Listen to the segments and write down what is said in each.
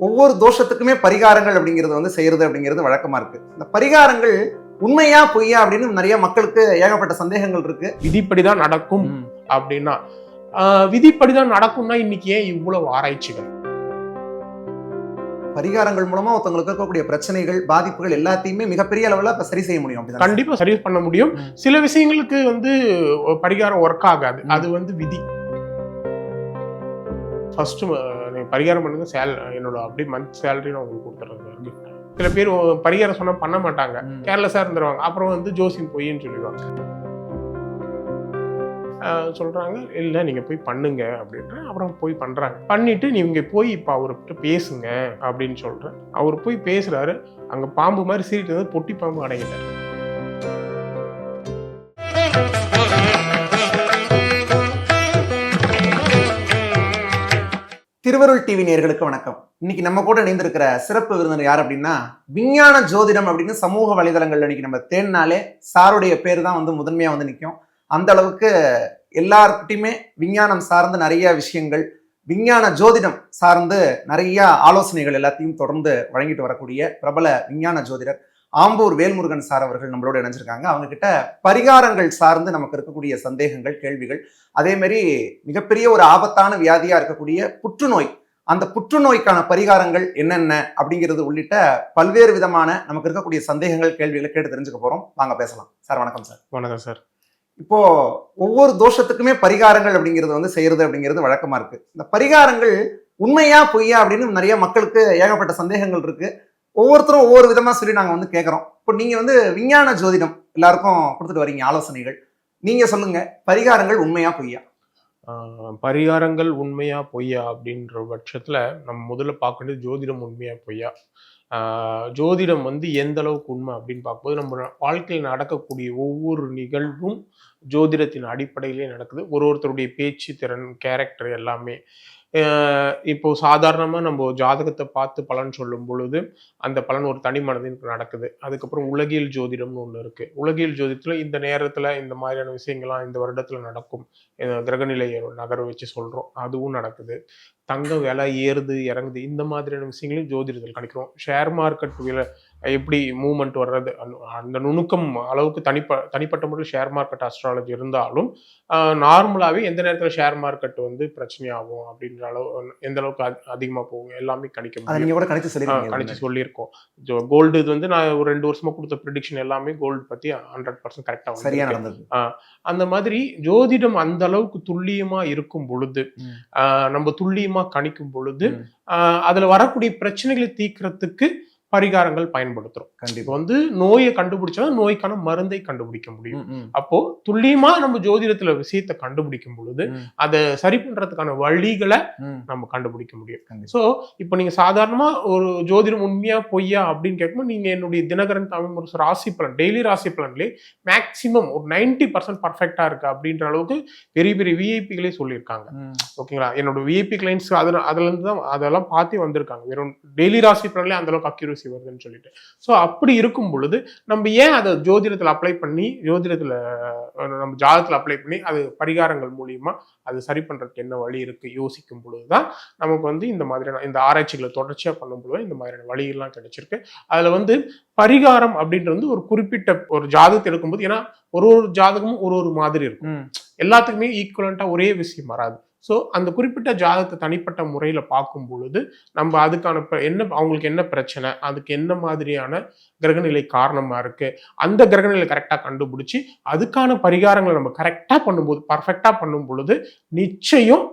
ஒவ்வொரு தோஷத்துக்குமே பரிகாரங்கள் அப்படிங்கிறது வந்து செய்யறது அப்படிங்கிறது வழக்கமா இருக்கு. இந்த பரிகாரங்கள் உண்மையா பொய்யா அப்படின்னு நிறைய மக்களுக்கு ஏகப்பட்ட சந்தேகங்கள் இருக்கு. விதிப்படிதான் நடக்கும் அப்படின்னா விதிப்படிதான் நடக்கும்னா இன்னைக்கு ஏன் இவ்வளவு ஆராய்ச்சிகள்? பரிகாரங்கள் மூலமா ஒருத்தவங்களுக்கு இருக்கக்கூடிய பிரச்சனைகள் பாதிப்புகள் எல்லாத்தையுமே மிகப்பெரிய அளவுல இப்ப சரி செய்ய முடியும் அப்படிதான்? கண்டிப்பா சரி பண்ண முடியும். சில விஷயங்களுக்கு வந்து பரிகாரம் ஒர்க் ஆகாது. அது வந்து விதி. ஃபர்ஸ்ட் பரிகாரம் பண்ணுங்க சேல் என்னோட அப்படியே மந்த் சேலரி நான் உங்களுக்கு கொடுத்துறது gift. சில பேர் பரிகாரம் சொன்னா பண்ண மாட்டாங்க. ம். கேர்லெஸ்ஸா இருந்துருவாங்க. அப்புறம் வந்து ஜோசியம் பொய்ன்னு சொல்லிடுவாங்க. ஆஹ் சொல்றாங்க இல்ல நீங்க போய் பண்ணுங்க அப்படின்ற அப்புறம் போய் பண்றாங்க. பண்ணிட்டு நீங்க போய் இப்ப அவர்கிட்ட பேசுங்க அப்படின்னு சொல்றேன். அவர் போய் பேசுறாரு. அங்க பாம்பு மாதிரி சீரிட்டு வந்து பொட்டி பாம்பு அடங்கிட்டாரு. திருவருள் டிவி நேயர்களுக்கு வணக்கம். இன்னைக்கு நம்ம கூட இணைந்திருக்கிற சிறப்பு விருந்தினர் யார் அப்படின்னா விஞ்ஞான ஜோதிடம் அப்படின்னு சமூக வலைதளங்கள்ல இன்னைக்கு நம்ம தேடினாலே சாருடைய பேர் தான் வந்து முதன்மையா வந்து நிற்கும் அந்த அளவுக்கு எல்லார்கிட்டையுமே விஞ்ஞானம் சார்ந்த நிறைய விஷயங்கள் விஞ்ஞான ஜோதிடம் சார்ந்து நிறைய ஆலோசனைகள் எல்லாத்தையும் தொடர்ந்து வழங்கிட்டு வரக்கூடிய பிரபல விஞ்ஞான ஜோதிடர் ஆம்பூர் வேல்முருகன் சார் அவர்கள் நம்மளோட இணைஞ்சிருக்காங்க. அவங்க கிட்ட பரிகாரங்கள் சார்ந்து நமக்கு இருக்கக்கூடிய சந்தேகங்கள் கேள்விகள் அதே மாதிரி மிகப்பெரிய ஒரு ஆபத்தான வியாதியா இருக்கக்கூடிய புற்றுநோய் அந்த புற்றுநோய்க்கான பரிகாரங்கள் என்னென்ன அப்படிங்கிறது உள்ளிட்ட பல்வேறு விதமான நமக்கு இருக்கக்கூடிய சந்தேகங்கள் கேள்விகளை கேட்டு தெரிஞ்சுக்க போறோம். வாங்க பேசலாம். சார் வணக்கம் சார். வணக்கம் சார். இப்போ ஒவ்வொரு தோஷத்துக்குமே பரிகாரங்கள் அப்படிங்கிறது வந்து செய்யறது அப்படிங்கிறது வழக்கமா இருக்கு. இந்த பரிகாரங்கள் உண்மையா பொய்யா அப்படின்னு நிறைய மக்களுக்கு ஏகப்பட்ட சந்தேகங்கள் இருக்கு. ஒவ்வொருத்தரும் ஒவ்வொரு விதமாக சொல்லி நாங்கள் வந்து கேட்குறோம் இப்போ நீங்கள் வந்து விஞ்ஞான ஜோதிடம் எல்லாருக்கும் கொடுத்துட்டு வரீங்க ஆலோசனைகள். நீங்கள் சொல்லுங்கள் பரிகாரங்கள் உண்மையா பொய்யா? பரிகாரங்கள் உண்மையா பொய்யா அப்படின்ற பட்சத்தில் நம்ம முதல்ல பார்க்க வேண்டியது ஜோதிடம் உண்மையா பொய்யா? ஜோதிடம் வந்து எந்த அளவுக்கு உண்மை அப்படின்னு பார்க்கும்போது நம்ம வாழ்க்கையில் நடக்கக்கூடிய ஒவ்வொரு நிகழ்வும் ஜோதிடத்தின் அடிப்படையிலே நடக்குது. ஒரு ஒருத்தருடைய பேச்சு திறன் கேரக்டர் எல்லாமே இப்போ சாதாரணமாக நம்ம ஜாதகத்தை பார்த்து பலன் சொல்லும் பொழுது அந்த பலன் ஒரு தனி மனதிற்கு நடக்குது. அதுக்கப்புறம் உலகியல் ஜோதிடம்னு ஒன்று இருக்கு. உலகியல் ஜோதிடத்தில் இந்த நேரத்தில் இந்த மாதிரியான விஷயங்கள்லாம் இந்த வருடத்தில் நடக்கும். கிரகநிலை நகர வச்சு சொல்கிறோம் அதுவும் நடக்குது. தங்கம் விலை ஏறுது இறங்குது. இந்த மாதிரியான விஷயங்களையும் ஜோதிடத்தில் கணிக்கிறோம். ஷேர் மார்க்கெட் விலை எப்படி மூவ்மெண்ட் வர்றது? அந்த- நுணுக்கம் அளவுக்கு தனிப்ப தனிப்பட்ட முறையில் ஷேர் மார்க்கெட் அஸ்ட்ராலஜி இருந்தாலும் நார்மலாகவே எந்த நேரத்தில் ஷேர் மார்க்கெட் வந்து பிரச்சனையாகும் அப்படின்ற அளவு எந்த அளவுக்கு அதி- அதிகமா போகும் எல்லாமே கணிக்க முடியும். கூட கணிச்சு சொல்லிருக்கீங்க கணிச்சு சொல்லியிருக்கோம். கோல்டு இது வந்து நான் ஒரு ரெண்டு வருஷமா கொடுத்த ப்ரிடிக்ஷன் எல்லாமே கோல்டு பத்தி ஹண்ட்ரட் பர்சன்ட் கரெக்டா சரியா நடந்தது. அந்த மாதிரி ஜோதிடம் அந்த அளவுக்கு துல்லியமா இருக்கும் பொழுது நம்ம துல்லியமா கணிக்கும் பொழுது அதுல வரக்கூடிய பிரச்சனைகளை தீர்க்கறதுக்கு பரிகாரங்கள் பயன்படுத்துறோம். கண்டிப்பா. வந்து நோயை கண்டுபிடிச்சா நோய்க்கான மருந்தை கண்டுபிடிக்க முடியும். அப்போ துல்லியமா நம்ம ஜோதிடத்துல விஷயத்தை கண்டுபிடிக்கும் பொழுது அதை சரி பண்றதுக்கான வழிகளை. நம்ம கண்டுபிடிக்க முடியும். ஸோ இப்போ நீங்க சாதாரணமா ஒரு ஜோதிடம் உண்மையா பொய்யா அப்படின்னு கேட்கும்போது நீங்க என்னுடைய தினகரன் தமிழ் ஒரு ராசி பலன் டெய்லி ராசி பலன்லேயே மேக்சிமம் ஒரு நைன்டி பர்சன்ட் பர்ஃபெக்டா இருக்கு அப்படின்ற அளவுக்கு பெரிய பெரிய விஐபிகளே சொல்லியிருக்காங்க. ஓகேங்களா என்னோட விஐபி கிளைண்ட்ஸ் அதில் அதுல இருந்து தான் அதெல்லாம் பார்த்தே வந்திருக்காங்க. வெறும் டெய்லி ராசி பலன்லேயே அந்த அளவுக்கு அக்யூரசி வருதுன்னு சொல்லிட்டு. ஸோ அப்படி இருக்கும் பொழுது நம்ம ஏன் அதை ஜோதிடத்தில் அப்ளை பண்ணி ஜோதிடத்தில் நம்ம ஜாதகத்தில் அப்ளை பண்ணி அது பரிகாரங்கள் மூலியமா அது சரி பண்றதுக்கு என்ன வழி இருக்கு? யோசிக்கும் பொழுது தான் நமக்கு வந்து இந்த மாதிரியான இந்த ஆராய்ச்சிகளை தொடர்ச்சியா பண்ணும் பொழுது இந்த மாதிரியான வழியெல்லாம் கிடைச்சிருக்கு. அதுல வந்து பரிகாரம் அப்படின்றது வந்து ஒரு குறிப்பிட்ட ஒரு ஜாதகத்தை எடுக்கும்போது ஏன்னா ஒரு ஒரு ஜாதகமும் ஒரு ஒரு மாதிரி இருக்கும். எல்லாத்துக்குமே ஈக்குவலண்டா ஒரே விஷயம் வராது. ஸோ அந்த குறிப்பிட்ட ஜாதகத்தை தனிப்பட்ட முறையில் பார்க்கும் பொழுது நம்ம அதுக்கான என்ன அவங்களுக்கு என்ன பிரச்சனை அதுக்கு என்ன மாதிரியான கிரகநிலை காரணமா இருக்கு அந்த கிரகநிலை கரெக்டாக கண்டுபிடிச்சி அதுக்கான பரிகாரங்களை நம்ம கரெக்டாக பண்ணும்போது பர்ஃபெக்டாக பண்ணும் பொழுது நிச்சயம்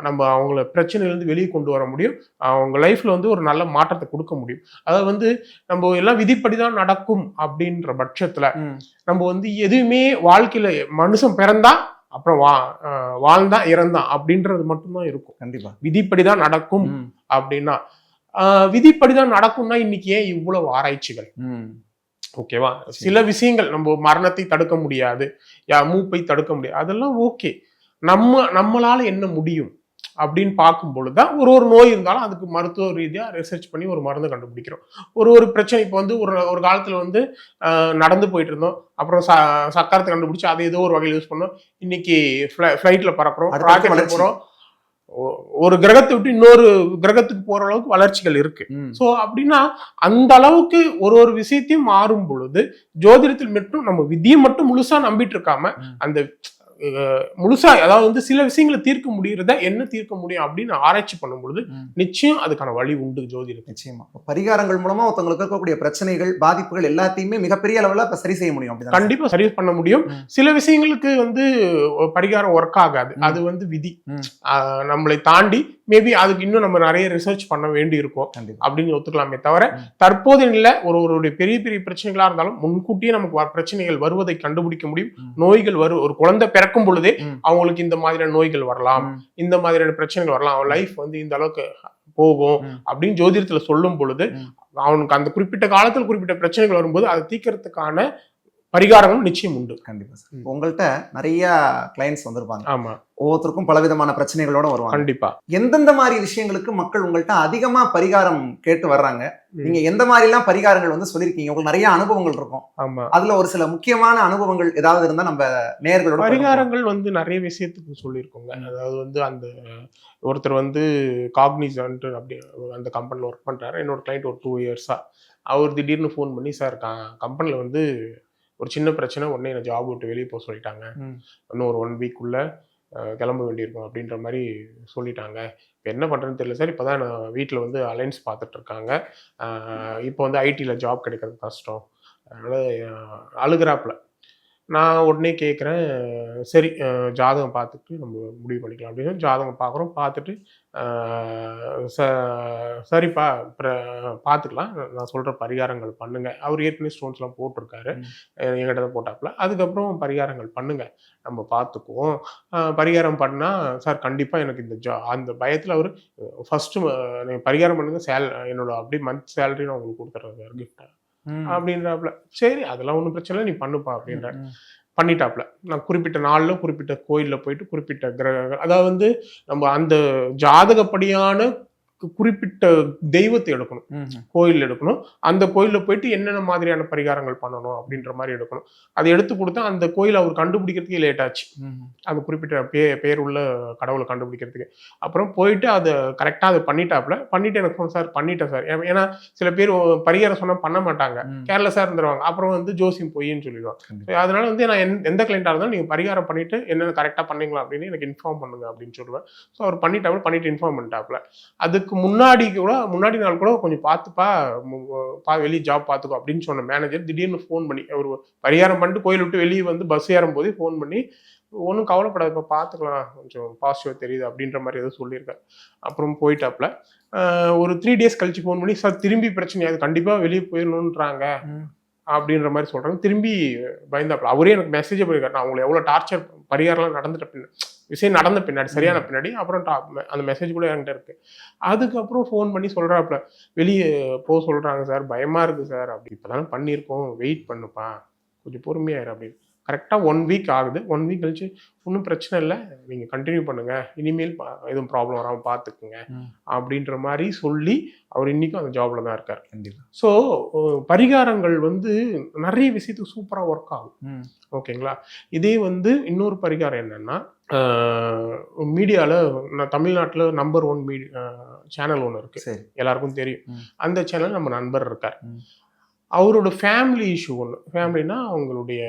நம்ம அவங்கள பிரச்சனையிலேருந்து வெளியே கொண்டு வர முடியும் அவங்க லைஃப்ல வந்து ஒரு நல்ல மாற்றத்தை கொடுக்க முடியும் அதாவது வந்து நம்ம எல்லாம் விதிப்படி தான் நடக்கும் அப்படின்ற பட்சத்துல. நம்ம வந்து எதுவுமே வாழ்க்கையில மனுஷன் பிறந்தா அப்புறம் வா வாழ்ந்தான் இறந்தான் அப்படின்றது மட்டும்தான் இருக்கும். கண்டிப்பா. விதிப்படிதான் நடக்கும் அப்படின்னா. ஆஹ் விதிப்படிதான் நடக்கும்னா இன்னைக்கு ஏன் இவ்வளவு ஆராய்ச்சிகள். ஓகேவா சில விஷயங்கள் நம்ம மரணத்தை தடுக்க முடியாது. மூப்பை தடுக்க முடியாது. அதெல்லாம் ஓகே நம்ம நம்மளால என்ன முடியும்? அப்படின்னு பார்க்கும் பொழுதுதான் ஒரு ஒரு நோய் இருந்தாலும் அதுக்கு மருத்துவ ரீதியா ரிசர்ச் பண்ணி ஒரு மருந்து கண்டுபிடிக்கிறோம் ஒரு ஒரு பிரச்சனை இப்போ வந்து ஒரு ஒரு காலத்துல வந்து நடந்து போயிட்டு இருந்தோம் அப்புறம் ச சக்கரத்தை கண்டுபிடிச்சு அதை ஏதோ ஒரு வகையில் யூஸ் பண்ணோம் இன்னைக்கு ஃப்ளைட்ல பறக்குறோம். போறோம் ஒ- ஒரு கிரகத்தை விட்டு இன்னொரு கிரகத்துக்கு போற அளவுக்கு வளர்ச்சிகள் இருக்கு. சோ அப்படின்னா அந்த அளவுக்கு ஒரு ஒரு விஷயத்தையும் மாறும் பொழுது ஜோதிடத்தில் மட்டும் நம்ம விதியை மட்டும் முழுசா நம்பிட்டு இருக்காம. அந்த முழுசா அதாவது வந்து சில விஷயங்களை தீர்க்க முடியறத என்ன தீர்க்க முடியும் அப்படின்னு ஆராய்ச்சி பண்ணும் பொழுது. நிச்சயம் அதுக்கான வழி உண்டு ஜோதிடத்தில் நிச்சயமா பரிகாரங்கள் மூலமா ஒருத்தவங்களுக்கு இருக்கக்கூடிய பிரச்சனைகள் பாதிப்புகள் எல்லாத்தையுமே மிகப்பெரிய அளவுல இப்ப சரி செய்ய முடியும் கண்டிப்பா சரி பண்ண முடியும். சில விஷயங்களுக்கு வந்து பரிகாரம் ஒர்க் ஆகாது. அது வந்து விதி நம்மளை தாண்டி மேபி அதுக்கு இன்னும் நம்ம நிறைய ரிசர்ச் பண்ண வேண்டி இருக்கும் அப்படின்னு ஒத்துக்கலாமே தவிர. தற்போது இல்ல ஒரு ஒருவருடைய பெரிய பெரிய பிரச்சனைகளா இருந்தாலும் முன்கூட்டியே நமக்கு பிரச்சனைகள் வருவதை கண்டுபிடிக்க முடியும். நோய்கள் வரும் ஒரு குழந்தை பிறக்கும் பொழுதே. அவங்களுக்கு இந்த மாதிரியான நோய்கள் வரலாம். இந்த மாதிரியான பிரச்சனைகள் வரலாம் அவன் லைஃப் வந்து இந்த அளவுக்கு போகும். அப்படின்னு ஜோதிடத்துல சொல்லும் பொழுது. அவனுக்கு அந்த குறிப்பிட்ட காலத்தில் குறிப்பிட்ட பிரச்சனைகள் வரும்போது அதை தீர்க்கறதுக்கான பரிகாரமும் நிச்சயம் உண்டு. கண்டிப்பா சார். உங்கள்ட்ட நிறைய கிளைண்ட்ஸ் வந்திருப்பாங்க. ஆமா. ஒவ்வொருத்தருக்கும் பலவிதமான பிரச்சனைகளோட வருவாங்க. கண்டிப்பா. எந்தெந்த மாதிரி விஷயங்களுக்கு மக்கள் உங்கள்ட்ட அதிகமா பரிகாரம் கேட்டு வர்றாங்க. நீங்க எந்த மாதிரி எல்லாம் பரிகாரங்கள் வந்து சொல்லிருக்கீங்க உங்களுக்கு நிறைய அனுபவங்கள் இருக்கும். ஆமா. அதுல ஒரு சில முக்கியமான அனுபவங்கள் ஏதாவது இருந்தா நம்ம பகிர்ந்துக்கலாம். பரிகாரங்கள் வந்து நிறைய விஷயத்துக்கு சொல்லியிருக்கோங்க. அதாவது வந்து அந்த ஒருத்தர் வந்து காக்னிசன்ட் அப்படி அந்த கம்பெனியில் ஒர்க் பண்றாரு. என்னோட கிளைண்ட் ஒரு டூ இயர்ஸா அவர் திடீர்னு ஃபோன் பண்ணி சார் கம்பெனியில் வந்து ஒரு சின்ன பிரச்சனை உடனே என்னை ஜாப் விட்டு வெளியே போக சொல்லிட்டாங்க. இன்னும் ஒரு ஒன் வீக்குள்ள கிளம்ப வேண்டியிருக்கும் அப்படின்ற மாதிரி சொல்லிட்டாங்க. இப்போ என்ன பண்ணுறேன்னு தெரியல சார். இப்போ தான் நான் வீட்டில் வந்து அலைன்ஸ் அஹ் இப்போ வந்து ஐடியில் ஜாப் கிடைக்கிறது கஷ்டம். அதனால் அழுகிறாப்புல. நான் உடனே கேட்குறேன் சரி ஜாதகம் பார்த்துட்டு நம்ம முடிவு பண்ணிக்கலாம் அப்படின்னு ஜாதகம் பார்க்குறோம். பார்த்துட்டு ச சரிப்பா பார்த்துக்கலாம். நான் சொல்கிற பரிகாரங்கள் பண்ணுங்க. அவர் ஏற்கனவே ஸ்டோன்ஸ்லாம் போட்டிருக்காரு. தான் போட்டாப்புல. அதுக்கப்புறம் பரிகாரங்கள் பண்ணுங்க. நம்ம பார்த்துக்குவோம். பரிகாரம் பண்ணால் சார் கண்டிப்பாக எனக்கு இந்த ஜா அந்த பயத்தில் அவர் ஃபஸ்ட்டு நீங்கள் பரிகாரம் பண்ணுங்க சேல் என்னோட அப்படியே மந்த் சேலரி நான் உங்களுக்கு கொடுத்துட்றேன் சார் கிஃப்டாக ம். அப்படின்றாப்புல சரி அதெல்லாம் ஒன்றும் பிரச்சனை இல்லை நீ பண்ணுப்பா அப்படின்ற. ம். பண்ணிட்டாப்புல நான் குறிப்பிட்ட நாளில் குறிப்பிட்ட கோயிலில் போயிட்டு குறிப்பிட்ட கிரகங்கள் அதாவது வந்து நம்ம அந்த ஜாதகப்படியான குறிப்பிட்ட தெய்வத்தை எடுக்கணும். கோயில் எடுக்கணும். அந்த கோயிலில் போயிட்டு என்னென்ன மாதிரியான பரிகாரங்கள் பண்ணணும் அப்படின்ற மாதிரி எடுக்கணும். அதை எடுத்து கொடுத்தா அந்த கோயில் அவர் கண்டுபிடிக்கிறதுக்கே லேட் ஆச்சு. அந்த குறிப்பிட்ட பே பேர் உள்ள கடவுளை கண்டுபிடிக்கிறதுக்கு. அப்புறம் போயிட்டு அதை கரெக்டாக அதை பண்ணிட்டாப்புல. பண்ணிட்டு எனக்கு phone சார் பண்ணிட்டேன் சார். ஏன்னா சில பேர் பரிகாரம் சொன்னால் பண்ண மாட்டாங்க. கேர்லெஸ்ஸாக இருந்துருவாங்க. அப்புறம் வந்து ஜோசியம் பொய்ன்னு சொல்லிடுவாங்க. அதனால வந்து நான் எந்த- எந்த கிளைண்டாக இருந்தாலும் நீங்கள் பரிகாரம் பண்ணிட்டு என்னென்ன கரெக்டாக பண்ணீங்களா அப்படின்னு எனக்கு இன்ஃபார்ம் பண்ணுங்க அப்படின்னு சொல்லுவேன். ஸோ அவர் பண்ணிட்டாப்புல பண்ணிட்டு இன்ஃபார்ம் பண்ணிட்டாப்புல. அதுக்கு முன்னாடி கூட முன்னாடி நாள் கூட கொஞ்சம் பார்த்துப்பா பா வெளியே ஜாப் பார்த்துக்கோ அப்படின்னு சொன்ன மேனேஜர் திடீர்னு ஃபோன் பண்ணி ஒரு பரிகாரம் பண்ணிட்டு கோயில் விட்டு வெளியே வந்து பஸ் ஏறும் போதே ஃபோன் பண்ணி ஒன்றும் கவலைப்படாது இப்போ பார்த்துக்கலாம். கொஞ்சம் பாசிட்டிவாக தெரியுது அப்படின்ற மாதிரி ஏதோ சொல்லியிருக்காரு. அப்புறம் போயிட்டாப்புல. ஒரு த்ரீ டேஸ் கழிச்சு ஃபோன் பண்ணி சார் திரும்பி பிரச்சனையாது கண்டிப்பாக வெளியே போயிடணுன்றாங்க அப்படின்ற மாதிரி சொல்றாங்க. திரும்பி பயந்தாப்புல. அவரே எனக்கு மெசேஜ் பண்ணிருக்காரு நான் உங்களை எவ்வளோ டார்ச்சர் பரிகாரம்லாம் நடந்துட்ட பின்னாடி விஷயம் நடந்த பின்னாடி சரியான பின்னாடி அப்புறம் டா- அந்த மெசேஜ் கூட என்கிட்ட இருக்கு. அதுக்கப்புறம் ஃபோன் பண்ணி சொல்றாப்புல வெளியே போக சொல்றாங்க சார் பயமா இருக்கு சார். அப்படி இப்பதானே பண்ணியிருக்கோம். வெயிட் பண்ணுப்பா. கொஞ்சம் பொறுமையாயிரு அப்படின்னு. கரெக்டாக ஒன் வீக் ஆகுது. ஒன் வீக் கழிச்சு ஒன்றும் பிரச்சனை இல்லை. நீங்கள் கண்டினியூ பண்ணுங்க. இனிமேல் எதுவும் ப்ராப்ளம் வராமல் பார்த்துக்குங்க. அப்படின்ற மாதிரி சொல்லி அவர் இன்னைக்கும் அந்த ஜாப்ல தான் இருக்கார். ஸோ பரிகாரங்கள் வந்து நிறைய விஷயத்துக்கு சூப்பராக ஒர்க் ஆகும். ஓகேங்களா? இதே வந்து இன்னொரு பரிகாரம் என்னன்னா மீடியாவில் தமிழ்நாட்டில் நம்பர் ஒன் மீடி சேனல் ஒன்று இருக்கு. சரி. எல்லாருக்கும் தெரியும். அந்த சேனல் நம்ம நண்பர் இருக்கார். அவரோட ஃபேமிலி இஷ்யூ ஒன்று ஃபேமிலினா அவங்களுடைய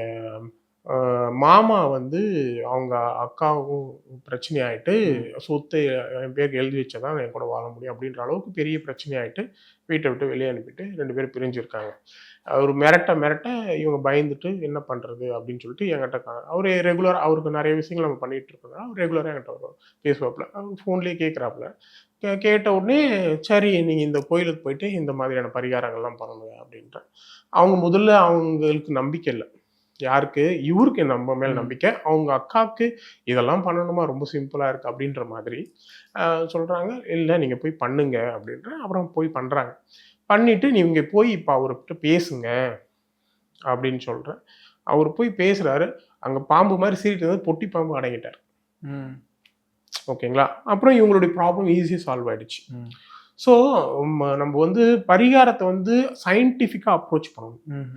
மாமா வந்து அவங்க அக்காவும் பிரச்சனை ஆயிட்டு சொத்து என் பேருக்கு எழுதி வச்சதான் என் கூட வாழ முடியும் அப்படின்ற அளவுக்கு பெரிய பிரச்சனை ஆயிட்டு வீட்டை விட்டு வெளியே அனுப்பிட்டு ரெண்டு பேரும் பிரிஞ்சிருக்காங்க. அவர் மிரட்ட மிரட்ட இவங்க பயந்துட்டு என்ன பண்றது அப்படின்னு சொல்லிட்டு என்கிட்ட கா- அவர் ரெகுலராக அவருக்கு நிறைய விஷயங்கள் நம்ம பண்ணிட்டு இருக்கோம் அவர் ரெகுலராக என்கிட்ட வருவார் பேசுவாப்புல. அவர் ஃபோன்லேயே கேட்குறாப்புல கே- கேட்ட உடனே சரி நீங்கள் இந்த கோயிலுக்கு போயிட்டு இந்த மாதிரியான பரிகாரங்கள்லாம் பண்ணுங்க அப்படின்ற. அவங்க முதல்ல அவங்களுக்கு நம்பிக்கை இல்லை. யாருக்கு? இவருக்கு நம்ம மேல். நம்பிக்கை. அவங்க அக்காவுக்கு இதெல்லாம் பண்ணணுமா? ரொம்ப சிம்பிளாக இருக்கு அப்படின்ற மாதிரி. ஆஹ் சொல்றாங்க இல்லை நீங்கள் போய் பண்ணுங்க அப்படின்ற அப்புறம் போய் பண்ணுறாங்க பண்ணிட்டு நீங்க போய் இப்போ அவர்கிட்ட பேசுங்க அப்படின்னு சொல்கிறேன் அவர் போய் பேசுறாரு. அங்கே பாம்பு மாதிரி சீட்டு இருந்தது பொட்டி பாம்பு அடங்கிட்டார். ம். ஓகேங்களா? அப்புறம் இவங்களுடைய ப்ராப்ளம் ஈஸியாக சால்வ் ஆயிடுச்சு. ம். ஸோ நம்ம வந்து பரிகாரத்தை வந்து சயின்டிஃபிக்காக அப்ரோச் பண்ணணும். ம்.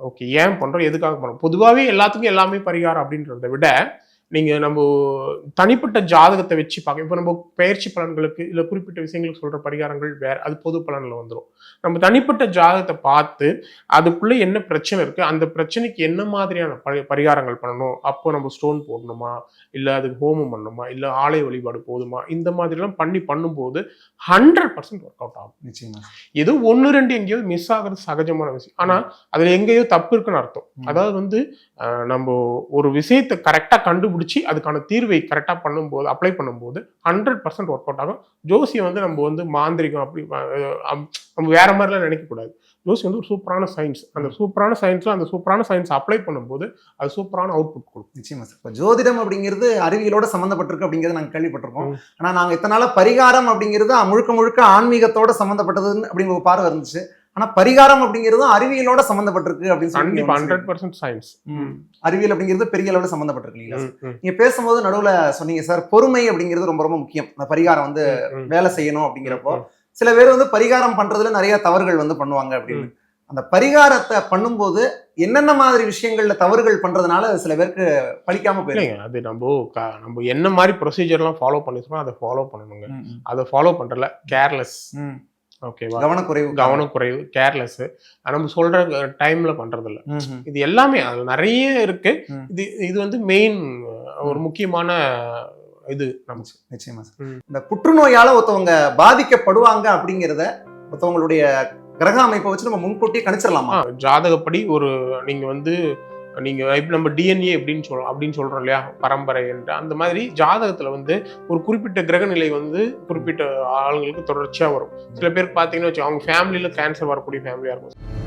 ஓகே ஏன் பண்ணுறோம் எதுக்காக பண்ணுறோம் பொதுவாகவே எல்லாத்துக்கும் எல்லாமே பரிகாரம் அப்படின்றத விட நீங்க நம்ம தனிப்பட்ட ஜாதகத்தை வச்சு பார்க்க இப்போ நம்ம பயிற்சி பலன்களுக்கு இல்ல குறிப்பிட்ட விஷயங்களுக்கு சொல்ற பரிகாரங்கள் வேற அது பொது பலன்ல வந்துடும் நம்ம தனிப்பட்ட ஜாதகத்தை பார்த்து அதுக்குள்ள என்ன பிரச்சனை இருக்கு அந்த பிரச்சனைக்கு என்ன மாதிரியான பரி- பரிகாரங்கள் பண்ணணும் அப்போ நம்ம ஸ்டோன் போடணுமா இல்ல அதுக்கு ஹோமம் பண்ணணுமா இல்ல ஆலய வழிபாடு போதுமா இந்த மாதிரி எல்லாம் பண்ணி பண்ணும்போது ஹண்ட்ரட் பர்சன்ட் ஒர்க் அவுட் ஆகும். நிச்சயமா. ஏதோ ஒன்று ரெண்டு எங்கேயோ மிஸ் ஆகுறது சகஜமான விஷயம். ஆனா அதுல எங்கேயோ தப்பு இருக்குன்னு அர்த்தம். அதாவது வந்து நம்ம ஒரு விஷயத்தை கரெக்டா கண்டுபிடிச்சி அதுக்கான தீர்வை கரெக்டா பண்ணும்போது அப்ளை பண்ணும்போது ஹண்ட்ரட் பர்சன்ட் ஒர்க் அவுட் ஆகும். ஜோசியம் வந்து நம்ம வந்து மாந்திரிகம் அப்படி நம்ம வேற மாதிரிலாம் நினைக்க கூடாது. ஜோசி வந்து ஒரு சூப்பரான சயின்ஸ் அந்த சூப்பரான சயின்ஸ்ல அந்த சூப்பரான சயின்ஸ் அப்ளை பண்ணும்போது அது சூப்பரான அவுட்புட் கொடுக்கும். நிச்சயமா சார். இப்போ ஜோதிடம் அப்படிங்கிறது அறிவியலோட சம்மந்தப்பட்டிருக்கு அப்படிங்கிறத நாங்கள் கேள்விப்பட்டிருக்கோம். ம். ஆனா நாங்க இத்தனை நாளா பரிகாரம் அப்படிங்கிறது முழுக்க முழுக்க ஆன்மீகத்தோட சம்மந்தப்பட்டதுன்னு அப்படிங்கிற ஒரு பார்வை இருந்துச்சு. ஆனா பரிகாரம் அப்படிங்கிறதும் அறிவியலோட சம்மந்தப்பட்டிருக்கு அப்படின்னு சொல்லி ஹண்ட்ரட் பர்சன்ட் சயின்ஸ். அறிவியல் அப்படிங்கிறது பெரிய அளவில் சம்மந்தப்பட்டிருக்கு இல்லைங்களா? நீங்க பேசும்போது நடுவுல சொன்னீங்க சார் பொறுமை அப்படிங்கிறது ரொம்ப ரொம்ப முக்கியம். அந்த பரிகாரம் வந்து வேலை செய்யணும் அப்படிங்கிறப்போ. சில பேர் வந்து பரிகாரம் பண்றதுல நிறைய தவறுகள் வந்து பண்ணுவாங்க அப்படின்னு. அந்த பரிகாரத்தை பண்ணும்போது என்னென்ன மாதிரி விஷயங்கள்ல தவறுகள் பண்றதுனால சில பேருக்கு பலிக்காம போயிடும்? இல்லைங்க அது நம்ம நம்ம என்ன மாதிரி ப்ரொசீஜர்லாம் ஃபாலோ பண்ணிருக்கோம் அதை ஃபாலோ பண்ணணுங்க. அதை ஃபாலோ பண்றல கேர்லெஸ் ஓகேவா கவனக்குறைவு கவனம் குறைவு கேர்லெஸ் நம்ம சொல்ற டைம்ல பண்றது இல்ல ம், ம். இது எல்லாமே அது நிறைய இருக்கு. இது இது வந்து மெயின் ஒரு முக்கியமான இது நமக்கு. நிச்சயமா சார். இந்த புற்றுநோயால ஒருத்தவங்க பாதிக்கப்படுவாங்க அப்படிங்கிறத ஒருத்தவங்களுடைய கிரக அமைப்பை வச்சு நம்ம முன்கூட்டியே கணிச்சிடலாமா ஜாதகப்படி ஒரு நீங்க வந்து நீங்க இப்போ நம்ம டிஎன்ஏ அப்படின்னு சொல்றோம் அப்படின்னு சொல்றோம் இல்லையா? பரம்பரை என்று அந்த மாதிரி ஜாதகத்துல வந்து ஒரு குறிப்பிட்ட கிரகநிலை வந்து குறிப்பிட்ட ஆளுங்களுக்கு தொடர்ச்சியா வரும். சில பேருக்கு பார்த்தீங்கன்னா வச்சு அவங்க ஃபேமிலியில கேன்சர் வரக்கூடிய ஃபேமிலியா இருக்கும்.